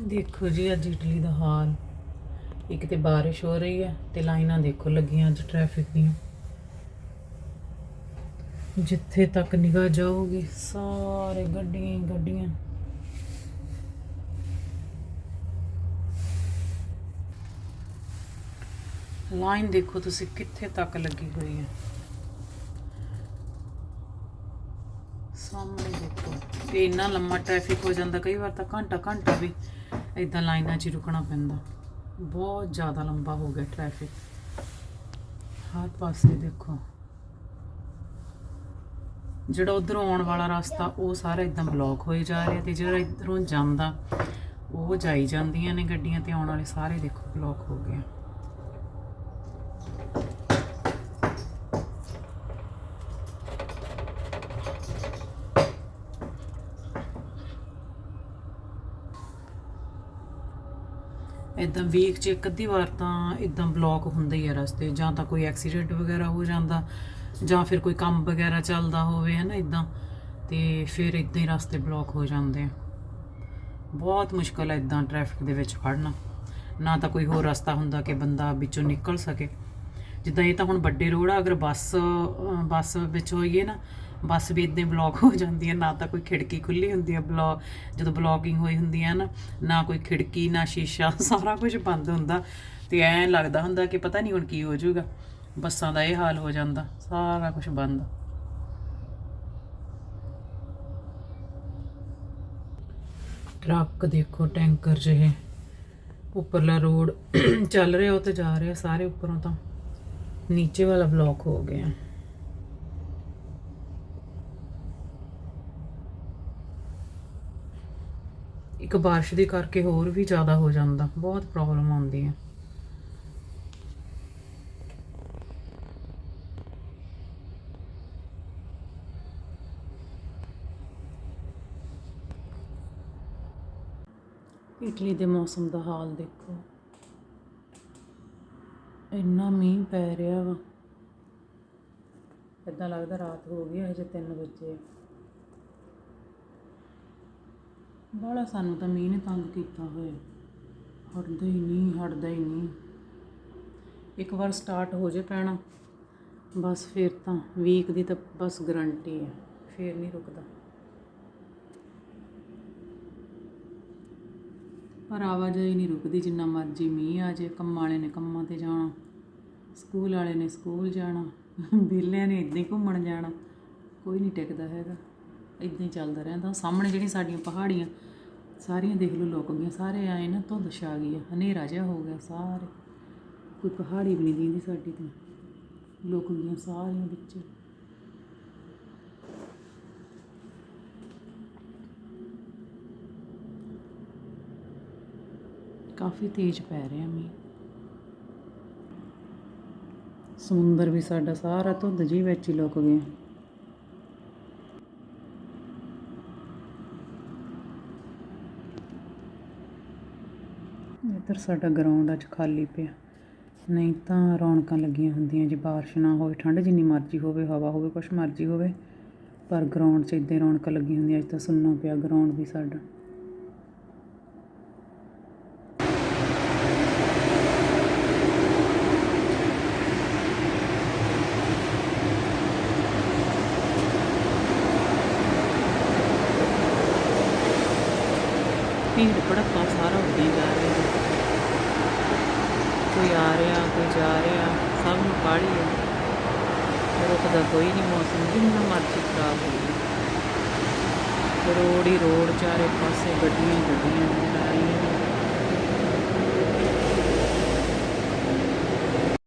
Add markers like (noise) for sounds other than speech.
ਦੇਖੋ ਜੀ, ਅੱਜ ਇਟਲੀ ਦਾ ਹਾਲ। ਇੱਕ ਤੇ ਬਾਰਿਸ਼ ਹੋ ਰਹੀ ਹੈ ਤੇ ਲਾਈਨਾਂ ਦੇਖੋ ਲੱਗੀਆਂ ਅੱਜ ਟ੍ਰੈਫਿਕ ਦੀਆਂ। ਜਿੱਥੇ ਤੱਕ ਨਿਗਾਹ ਜਾਊਗੀ, ਸਾਰੇ ਗੱਡੀਆਂ ਹੀ ਗੱਡੀਆਂ। ਲਾਈਨ ਦੇਖੋ ਤੁਸੀਂ ਕਿੱਥੇ ਤੱਕ ਲੱਗੀ ਹੋਈ ਹੈ। ਸਾਹਮਣੇ ਦੇਖੋ। ਤੇ ਇੰਨਾ ਲੰਮਾ ਟ੍ਰੈਫਿਕ ਹੋ ਜਾਂਦਾ, ਕਈ ਵਾਰ ਤਾਂ ਘੰਟਾ ਘੰਟਾ ਵੀ ਇਦਾਂ ਲਾਈਨਾਂ 'ਚ ਹੀ ਰੁਕਣਾ ਪੈਂਦਾ। ਬਹੁਤ ਜ਼ਿਆਦਾ ਲੰਬਾ ਹੋ ਗਿਆ ਟ੍ਰੈਫਿਕ ਹਰ ਪਾਸੇ ਦੇਖੋ। ਜਿਹੜਾ ਉਧਰੋਂ ਆਉਣ ਵਾਲਾ ਰਸਤਾ, ਉਹ ਸਾਰਾ ਇਦਾਂ ਬਲੌਕ ਹੋਏ ਜਾ ਰਿਹਾ ਤੇ ਜਿਹੜਾ ਇਧਰੋਂ ਜਾਂਦਾ, ਉਹ ਜਾਈ ਜਾਂਦੀਆਂ ਨੇ ਗੱਡੀਆਂ ਤੇ ਆਉਣ ਵਾਲੇ ਸਾਰੇ ਦੇਖੋ ਬਲੌਕ ਹੋ ਗਏ। ਇਦਾਂ ਵੀਕ 'ਚ ਇੱਕ ਅੱਧੀ ਵਾਰ ਤਾਂ ਇਦਾਂ ਬਲੌਕ ਹੁੰਦਾ ਹੀ ਆ ਰਸਤੇ, ਜਾਂ ਤਾਂ ਕੋਈ ਐਕਸੀਡੈਂਟ ਵਗੈਰਾ ਹੋ ਜਾਂਦਾ, ਜਾਂ ਫਿਰ ਕੋਈ ਕੰਮ ਵਗੈਰਾ ਚੱਲਦਾ ਹੋਵੇ ਹੈ ਨਾ ਇਦਾਂ, ਤੇ ਫਿਰ ਇਦਾਂ ਹੀ ਰਸਤੇ ਬਲੌਕ ਹੋ ਜਾਂਦੇ ਆ। ਬਹੁਤ ਮੁਸ਼ਕਲ ਹੈ ਇਦਾਂ ਟ੍ਰੈਫਿਕ ਦੇ ਵਿੱਚ ਖੜਨਾ, ਨਾ ਤਾਂ ਕੋਈ ਹੋਰ ਰਸਤਾ ਹੁੰਦਾ ਕਿ ਬੰਦਾ ਵਿੱਚੋਂ ਨਿਕਲ ਸਕੇ। ਜਿੱਦਾਂ ਇਹ ਤਾਂ ਹੁਣ ਵੱਡੇ ਰੋਡ ਆ, ਅਗਰ ਬੱਸ ਬੱਸ ਵਿੱਚ ਹੋਈਏ ਨਾ ਬੱਸ ਵੀ ਇਦਾਂ ਬਲੌਕ ਹੋ ਜਾਂਦੀ ਹੈ ਨਾ ਤਾਂ ਕੋਈ ਖਿੜਕੀ ਖੁੱਲੀ ਹੁੰਦੀ ਹੈ ਬਲੌਕ ਜਦੋਂ ਬਲੌਕਿੰਗ ਹੋਈ ਹੁੰਦੀ ਹੈ ਨਾ ਨਾ ਕੋਈ ਖਿੜਕੀ, ਨਾ ਸ਼ੀਸ਼ਾ, (laughs) ਸਾਰਾ ਕੁਝ ਬੰਦ ਹੁੰਦਾ ਤੇ ਐਂ ਲੱਗਦਾ ਹੁੰਦਾ ਕਿ ਪਤਾ ਨਹੀਂ ਹੁਣ ਕੀ ਹੋ ਜਾਊਗਾ। ਬੱਸਾਂ ਦਾ ਇਹ ਹਾਲ ਹੋ ਜਾਂਦਾ, ਸਾਰਾ ਕੁਝ ਬੰਦ। ਟਰੱਕ ਦੇਖੋ ਟੈਂਕਰ ਜਿਹੇ, ਉੱਪਰਲਾ ਰੋਡ (clears throat) ਚੱਲ ਰਿਹਾ, ਉਹ ਤੇ ਜਾ ਰਿਹਾ, ਸਾਰੇ ਉੱਪਰੋਂ ਤਾਂ ਨੀਚੇ ਵਾਲਾ ਬਲੌਕ ਹੋ ਗਿਆ। ਇੱਕ ਬਾਰਿਸ਼ ਦੇ ਕਰਕੇ ਹੋਰ ਵੀ ਜ਼ਿਆਦਾ ਹੋ ਜਾਂਦਾ, ਬਹੁਤ ਪ੍ਰੋਬਲਮ ਆਉਂਦੀ ਹੈ। ਇਟਲੀ ਦੇ ਮੌਸਮ ਦਾ ਹਾਲ ਦੇਖੋ। ਇੰਨਾ ਮੀਂਹ ਪੈ ਰਿਹਾ ਵਾ। ਇਦਾਂ ਲੱਗਦਾ ਰਾਤ ਹੋ ਗਈ ਹੈ ਹਜੇ 3 ਵਜੇ। ਬਾਹਲਾ ਸਾਨੂੰ ਤਾਂ ਮੀਂਹ ਨੇ ਤੰਗ ਕੀਤਾ ਹੋਇਆ। ਹਟਦਾ ਹੀ ਨਹੀਂ, ਹਟਦਾ ਹੀ ਨਹੀਂ। ਇੱਕ ਵਾਰ ਸਟਾਰਟ ਹੋ ਜੇ ਪੈਣਾ, ਬਸ ਫਿਰ ਤਾਂ ਵੀਕ ਦੀ ਤਾਂ ਬਸ ਗਰੰਟੀ ਹੈ ਫਿਰ ਨਹੀਂ ਰੁਕਦਾ। ਪਰ ਆਵਾਜਾਈ ਨਹੀਂ ਰੁਕਦੀ, ਜਿੰਨਾ ਮਰਜ਼ੀ ਮੀਂਹ ਆ ਜੇ, ਕੰਮਾਂ ਵਾਲੇ ਨੇ ਕੰਮਾਂ ਤੇ ਜਾਣਾ, ਸਕੂਲ ਵਾਲੇ ਨੇ ਸਕੂਲ ਜਾਣਾ, ਵਿਹਲਿਆਂ ਨੇ ਇੱਦਾਂ ਹੀ ਘੁੰਮਣ ਜਾਣਾ, ਕੋਈ ਨਹੀਂ ਟਿਕਦਾ ਹੈਗਾ। ਇਦਾਂ ਹੀ ਚੱਲਦਾ ਰਹਿੰਦਾ। ਸਾਹਮਣੇ ਜਿਹੜੀਆਂ ਸਾਡੀਆਂ ਪਹਾੜੀਆਂ, ਸਾਰੀਆਂ ਦੇਖ ਲਓ ਲੁੱਕ ਗਈਆਂ। ਸਾਰੇ ਆਏ ਨਾ ਧੁੰਦ ਛਾ ਗਈ ਆ। ਹਨੇਰਾ ਜਿਹਾ ਹੋ ਗਿਆ ਸਾਰੇ। ਕੋਈ ਪਹਾੜੀ ਵੀ ਨਹੀਂ ਦਿੰਦੀ ਸਾਡੀ ਤੋਂ। ਲੁੱਕ ਗਈਆਂ ਸਾਰੀਆਂ ਵਿੱਚ। ਕਾਫੀ ਤੇਜ਼ ਪੈ ਰਿਹਾ ਮੀਂਹ। ਸਮੁੰਦਰ ਵੀ ਸਾਡਾ ਸਾਰਾ ਧੁੰਦ ਜੀ ਵਿੱਚ ਹੀ ਲੁਕ ਗਿਆ। ਇੱਧਰ ਸਾਡਾ ਗਰਾਊਂਡ ਅੱਜ ਖਾਲੀ ਪਿਆ। ਨਹੀਂ ਤਾਂ ਰੌਣਕਾਂ ਲੱਗੀਆਂ ਹੁੰਦੀਆਂ ਜੇ ਬਾਰਿਸ਼ ਨਾ ਹੋਵੇ, ਠੰਡ ਜਿੰਨੀ ਮਰਜ਼ੀ ਹੋਵੇ, ਹਵਾ ਹੋਵੇ, ਕੁਛ ਮਰਜ਼ੀ ਹੋਵੇ। ਪਰ ਗਰਾਊਂਡ 'ਚ ਇੱਦਾਂ ਰੌਣਕਾਂ ਲੱਗੀਆਂ ਹੁੰਦੀਆਂ, ਅੱਜ ਤਾਂ ਸੁੰਨਾ ਪਿਆ ਗਰਾਊਂਡ ਵੀ ਸਾਡਾ। ਭੀੜ ਭੜੱਕਾ ਸਾਰਾ ਉੱਡੀ ਜਾ ਰਿਹਾ। ਕੋਈ ਆ ਰਿਹਾ, ਕੋਈ ਜਾ ਰਿਹਾ, ਸਭ ਨੂੰ ਕਾਹਲੀ ਹੈ ਰੁਕਦਾ ਕੋਈ ਨਹੀਂ ਮੌਸਮ, ਜਿੰਨਾ ਮਰਜ਼ੀ ਖਰਾਬ ਹੋ ਰੋਡ ਹੀ ਰੋਡ, ਚਾਰੇ ਪਾਸੇ ਗੱਡੀਆਂ ਹੀ ਗੱਡੀਆਂ ਨਜ਼ਰ ਆ